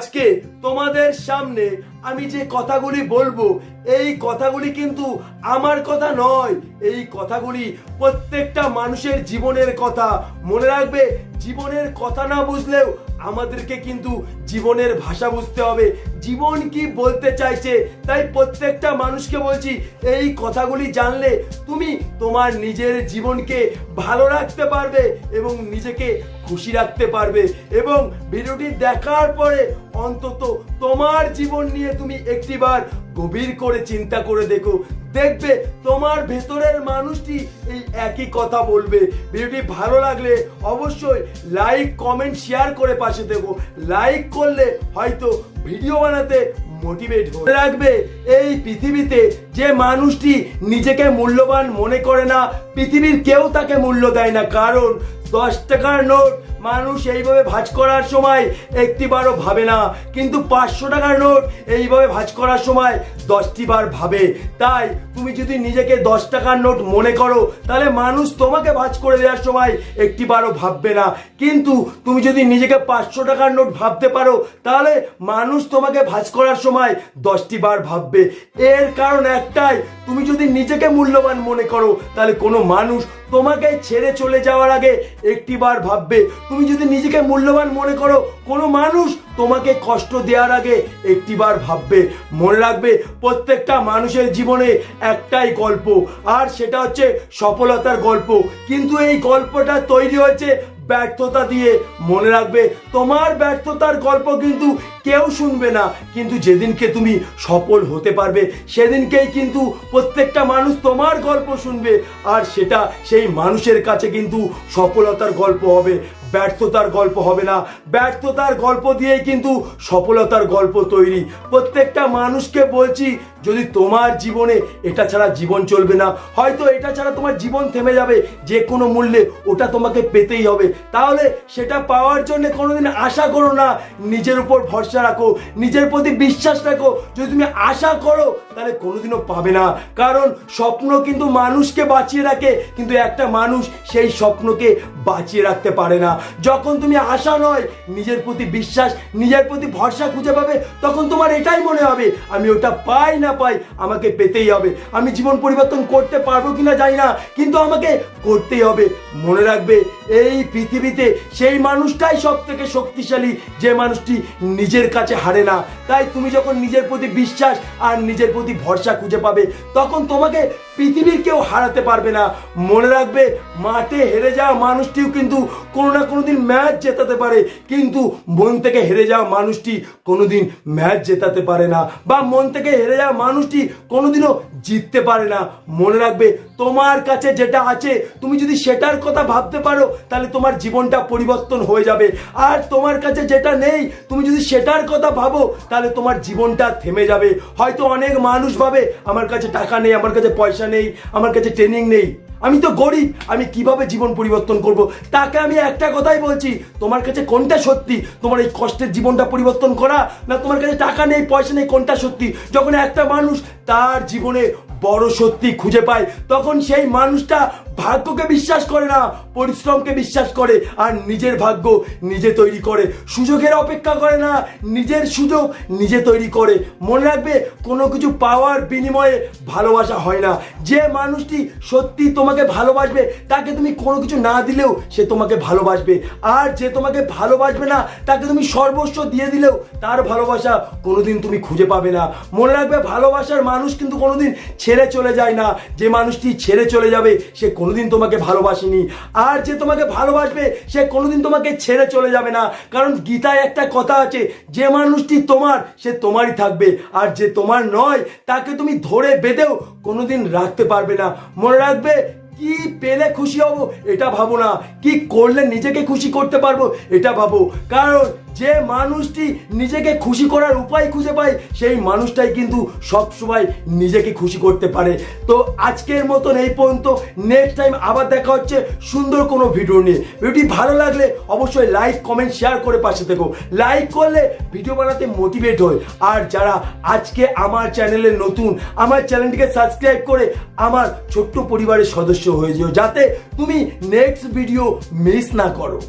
আজকে তোমাদের সামনে আমি যে কথাগুলি বলব, এই কথাগুলি কিন্তু আমার কথা নয়, এই কথাগুলি প্রত্যেকটা মানুষের জীবনের কথা। মনে রাখবে, জীবনের কথা না বুঝলেও আমাদেরকে কিন্তু জীবনের ভাষা বুঝতে হবে। জীবন কি বলতে চাইছে? তাই প্রত্যেকটা মানুষকে বলছি, এই কথাগুলি জানলে তুমি তোমার নিজের জীবনকে ভালো রাখতে পারবে এবং নিজেকে খুশি রাখতে পারবে। এবং ভিডিওটি দেখার পরে অন্তত তোমার জীবন নিয়ে তুমি একটিবার গভীর করে চিন্তা করে দেখো। দেখবে তোমার ভেতরের মানুষটি এই একই কথা বলবে। ভিডিওটি ভালো লাগলে অবশ্যই লাইক, কমেন্ট, শেয়ার করে পাশে দেবো লাইক করলে হয়তো ভিডিও বানাতে মোটিভেট হয়ে রাখবে। এই পৃথিবীতে যে মানুষটি নিজেকে মূল্যবান মনে করে না, পৃথিবীর কেউ তাকে মূল্য দেয় না। কারণ দশ টাকার নোট মানুষ এইভাবে ভাঁজ করার সময় একটিবারও ভাবে না। কিন্তু পাঁচশো টাকার নোট এইভাবে ভাঁজ করার সময় দশটি বার ভাবে। তাই তুমি যদি নিজেকে দশ টাকার নোট মনে করো, তাহলে মানুষ তোমাকে ভাঁজ করে দেওয়ার সময় একটিবারও ভাববে না। কিন্তু তুমি যদি নিজেকে পাঁচশো টাকার নোট ভাবতে পারো, তাহলে মানুষ তোমাকে ভাঁজ করার সময় দশটি বার ভাববে। এর কারণ একটাই, তুমি যদি নিজেকে মূল্যবান মনে করো, তাহলে কোনো মানুষ তোমাকে ছেড়ে চলে যাওয়ার আগে একটিবার ভাববে। তুমি যদি নিজেকে মূল্যবান মনে করো, কোনো মানুষ তোমাকে কষ্ট দেওয়ার আগে একটি বার ভাববে। মনে রাখবে, প্রত্যেকটা মানুষের জীবনে একটাই গল্প, আর সেটা হচ্ছে সফলতার গল্প। কিন্তু এই গল্পটা তৈরি হয়েছে ব্যর্থতা দিয়ে মনে রাখবে। তোমার ব্যর্থতার গল্প কিন্তু কেউ শুনবে না। কিন্তু যেদিনকে তুমি সফল হতে পারবে, সেদিনকেই কিন্তু প্রত্যেকটা মানুষ তোমার গল্প শুনবে। আর সেটা সেই মানুষের কাছে কিন্তু সফলতার গল্প হবে। ব্যর্থতার গল্প হবে না। ব্যর্থতার গল্প দিয়েই কিন্তু সফলতার গল্প তৈরি। প্রত্যেকটা মানুষকে বলছি যদি তোমার জীবনে এটা ছাড়া জীবন চলবে না, হয়তো এটা ছাড়া তোমার জীবন থেমে যাবে, যে কোনো মূল্যে ওটা তোমাকে পেতেই হবে। তাহলে সেটা পাওয়ার জন্য কোনোদিন আশা করো না, নিজের উপর ভরসা রাখো, নিজের প্রতি বিশ্বাস রাখো। যদি তুমি আশা করো, তাহলে কোনোদিনও পাবে না। কারণ স্বপ্ন কিন্তু মানুষকে বাঁচিয়ে রাখে, কিন্তু একটা মানুষ সেই স্বপ্নকে বাঁচিয়ে রাখতে পারে না। যখন তুমি আশা নয়, নিজের প্রতি বিশ্বাস, নিজের প্রতি ভরসা খুঁজে পাবে, তখন তোমার এটাই মনে হবে, আমি ওটা পাই না। পাই, আমাকে পেতেই হবে। আমি জীবন পরিবর্তন করতে পারব কিনা জানি না, কিন্তু আমাকে করতেই হবে। মনে রাখবে, এই পৃথিবীতে সেই মানুষটাই সব থেকে শক্তিশালী, যে মানুষটি নিজের কাছে হারে না। তাই তুমি যখন নিজের প্রতি বিশ্বাস আর নিজের প্রতি ভরসা খুঁজে পাবে, তখন তোমাকে পৃথিবীর কেউ হারাতে পারবে না। মনে রাখবে, মাঠে হেরে যাওয়া মানুষটিও কিন্তু কোনো না কোনো দিন ম্যাচ জেতাতে পারে, কিন্তু মন থেকে হেরে যাওয়া মানুষটি কোনোদিন ম্যাচ জেতাতে পারে না। বা মন থেকে হেরে যাওয়া মানুষটি কোনোদিনও জিততে পারে না। মনে রাখবে, তোমার কাছে যেটা আছে, তুমি যদি সেটার কথা ভাবতে পারো, তাহলে তোমার জীবনটা পরিবর্তন হয়ে যাবে। আর তোমার কাছে যেটা নেই, তুমি যদি সেটার কথা ভাবো, তাহলে তোমার জীবনটা থেমে যাবে। হয়তো অনেক মানুষ ভাবে, আমার কাছে টাকা নেই, আমার কাছে পয়সা নেই, আমার কাছে ট্রেনিং নেই। আমি তো গরিব, আমি কীভাবে জীবন পরিবর্তন করব? তাকে আমি একটা কথাই বলছি, তোমার কাছে কোনটা সত্যি? তোমার এই কষ্টের জীবনটা পরিবর্তন করা, না তোমার কাছে টাকা নেই, পয়সা নেই, কোনটা সত্যি? যখন একটা মানুষ তার জীবনে বড় সত্যি খুঁজে পায়, তখন সেই মানুষটা ভাগ্যকে বিশ্বাস করে না, পরিশ্রমকে বিশ্বাস করে, আর নিজের ভাগ্য নিজে তৈরি করে। সুযোগের অপেক্ষা করে না, নিজের সুযোগ নিজে তৈরি করে। মনে রাখবে, কোনো কিছু পাওয়ার বিনিময়ে ভালোবাসা হয় না। যে মানুষটি সত্যি তোমাকে ভালোবাসবে, তাকে তুমি কোনো কিছু না দিলেও সে তোমাকে ভালোবাসবে। আর যে তোমাকে ভালোবাসবে না, তাকে তুমি সর্বস্ব দিয়ে দিলেও তার ভালোবাসা কোনোদিন তুমি খুঁজে পাবে না। মনে রাখবে, ভালোবাসার মানুষ কিন্তু কোনোদিন ছেড়ে চলে যায় না। যে মানুষটি ছেড়ে চলে যাবে, সে কোনোদিন তোমাকে ভালোবাসেনি। আর যে তোমাকে ভালোবাসবে, সে কোনোদিন তোমাকে ছেড়ে চলে যাবে না। কারণ গীতায় একটা কথা আছে, যে মানুষটি তোমার, সে তোমারই থাকবে। আর যে তোমার নয়, তাকে তুমি ধরে বেঁধেও কোনোদিন রাখতে পারবে না। মনে রাখবে, কি পেলে খুশি হব, এটা ভাবো না। কি করলে নিজেকে খুশি করতে পারব, এটা ভাবো। কারণ যে মানুষটি নিজেকে খুশি করার উপায় খুঁজে পায়, সেই মানুষটাই কিন্তু সব সময় নিজেকে খুশি করতে পারে। তো আজকের মতন এই পর্যন্ত। নেক্সট টাইম আবার দেখা হচ্ছে সুন্দর কোনো ভিডিও নিয়ে। ভিডিওটি ভালো লাগলে অবশ্যই লাইক কমেন্ট শেয়ার করে পাশে থেকো। লাইক করলে ভিডিও বানাতে মোটিভেট হয়। আর যারা আজকে আমার চ্যানেলে নতুন, আমার চ্যানেলটিকে সাবস্ক্রাইব করে আমার ছোট্ট পরিবারের সদস্য হয়ে যেও। যাতে তুমি নেক্সট ভিডিও মিস না করো।